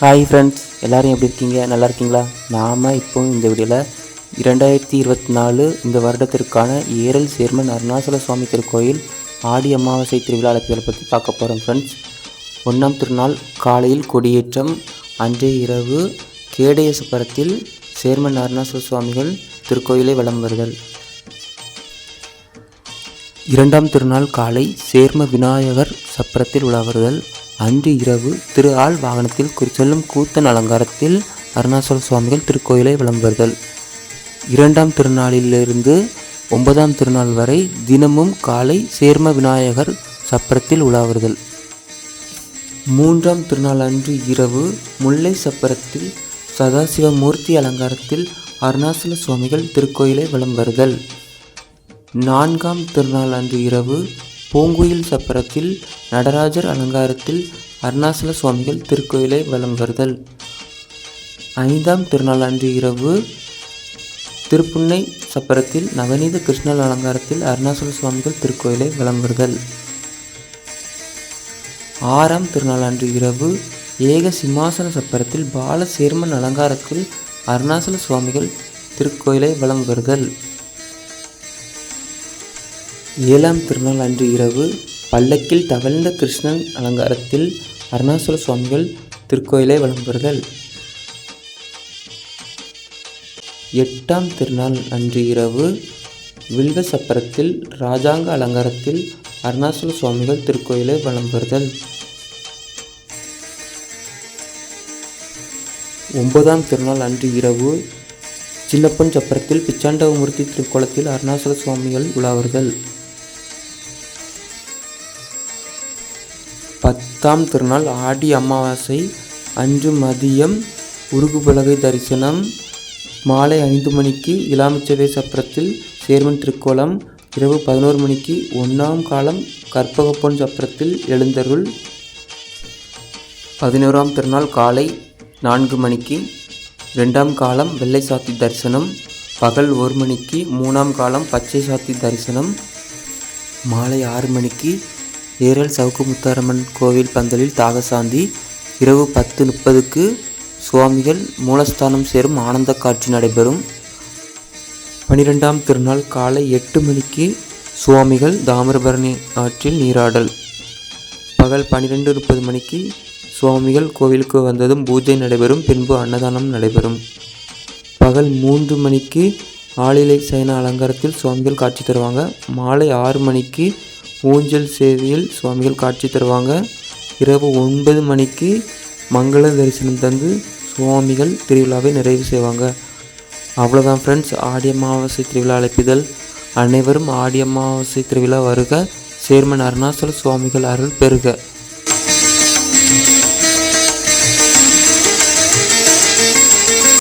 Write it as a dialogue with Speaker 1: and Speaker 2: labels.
Speaker 1: hi friends எல்லோரும் எப்படி இருக்கீங்க நல்லா இருக்கீங்களா நாம் இப்போ இந்த வீடியோவில் இரண்டாயிரத்தி இருபத்தி நாலு இந்த வருடத்திற்கான ஏரல் சேர்மன் அருணாசல சுவாமி திருக்கோயில் ஆடி அமாவாசை திருவிழா அழைப்புகளை பற்றி பார்க்க போகிறோம் ஃப்ரெண்ட்ஸ் ஒன்றாம் திருநாள் காலையில் கொடியேற்றம் அன்றைய இரவு கேடைய சேர்மன் அருணாசல சுவாமிகள் திருக்கோயிலை வலம் வருதல் இரண்டாம் திருநாள் காலை சேர்ம விநாயகர் சப்பரத்தில் உலாவருதல் அன்று இரவு திரு ஆள் வாகனத்தில் செல்லும் கூத்தன் அலங்காரத்தில் அருணாச்சல சுவாமிகள் திருக்கோயிலை வலம் இரண்டாம் திருநாளிலிருந்து ஒன்பதாம் திருநாள் வரை தினமும் காலை சேர்ம விநாயகர் சப்பரத்தில் உலாவுறுதல் மூன்றாம் திருநாள் அன்று இரவு முல்லை சப்பரத்தில் சதாசிவ மூர்த்தி அலங்காரத்தில் அருணாசல சுவாமிகள் திருக்கோயிலை வலம் வருதல் நான்காம் திருநாள் அன்று இரவு பூங்குயில் சப்பரத்தில் நடராஜர் அலங்காரத்தில் அருணாசல சுவாமிகள் திருக்கோயிலை வலம் வருதல் ஐந்தாம் திருநாளாண்டு இரவு திருப்புன்னை சப்பரத்தில் நவநீத கிருஷ்ணன் அலங்காரத்தில் அருணாசல சுவாமிகள் திருக்கோயிலை வலம் வருதல் ஆறாம் திருநாளாண்டு இரவு ஏக சிம்மாசன சப்பரத்தில் பாலசேர்மன் அலங்காரத்தில் அருணாசல சுவாமிகள் திருக்கோயிலை வலம் வருதல் ஏழாம் திருநாள் அன்று இரவு பல்லக்கில் தவழ்ந்த கிருஷ்ணன் அலங்காரத்தில் அருணாசல சுவாமிகள் திருக்கோயிலை வழங்குவார்கள் எட்டாம் திருநாள் அன்று இரவு வில்வ சப்பரத்தில் ராஜாங்க அலங்காரத்தில் அருணாசல சுவாமிகள் திருக்கோயிலை வழங்குவார்கள் ஒன்பதாம் திருநாள் அன்று இரவு சின்னப்பன் சப்பரத்தில் பிச்சாண்டவமூர்த்தி திருக்கோலத்தில் அருணாசல சுவாமிகள் உலாவர்கள் பத்தாம் திருநாள் ஆடி அமாவாசை அன்று மதியம் உருகுபலகை தரிசனம் மாலை ஐந்து மணிக்கு இளாமிச்சபை சப்பரத்தில் சேர்மன் திருக்கோலம் இரவு பதினோரு மணிக்கு ஒன்றாம் காலம் கற்பகப்பொன் சப்பரத்தில் எழுந்தருள் பதினோராம் திருநாள் காலை நான்கு மணிக்கு ரெண்டாம் காலம் வெள்ளை சாத்தி தரிசனம் பகல் ஒரு மணிக்கு மூணாம் காலம் பச்சை சாத்தி தரிசனம் மாலை ஆறு மணிக்கு ஏரல் சவுக்கு முத்தாரம்மன் கோவில் பந்தலில் தாகசாந்தி இரவு பத்து முப்பதுக்கு சுவாமிகள் மூலஸ்தானம் சேரும் ஆனந்த காட்சி நடைபெறும் பனிரெண்டாம் திருநாள் காலை எட்டு மணிக்கு சுவாமிகள் தாமிரபரணி ஆற்றில் நீராடல் பகல் பனிரெண்டு முப்பது மணிக்கு சுவாமிகள் கோவிலுக்கு வந்ததும் பூஜை நடைபெறும் பின்பு அன்னதானம் நடைபெறும் பகல் மூன்று மணிக்கு ஆளிலை சயன அலங்காரத்தில் சுவாமிகள் காட்சி தருவாங்க மாலை ஆறு மணிக்கு ஊஞ்சல் சேவையில் சுவாமிகள் காட்சி தருவாங்க இரவு ஒன்பது மணிக்கு மங்கள தரிசனம் தந்து சுவாமிகள் திருவிழாவை நிறைவு செய்வாங்க அவ்வளோதான் ஃப்ரெண்ட்ஸ் ஆடி அமாவாசை திருவிழா அழைப்பிதழ் அனைவரும் ஆடி அமாவாசை திருவிழா வருக சேர்மன் அருணாசல சுவாமிகள் அருள் பெறுக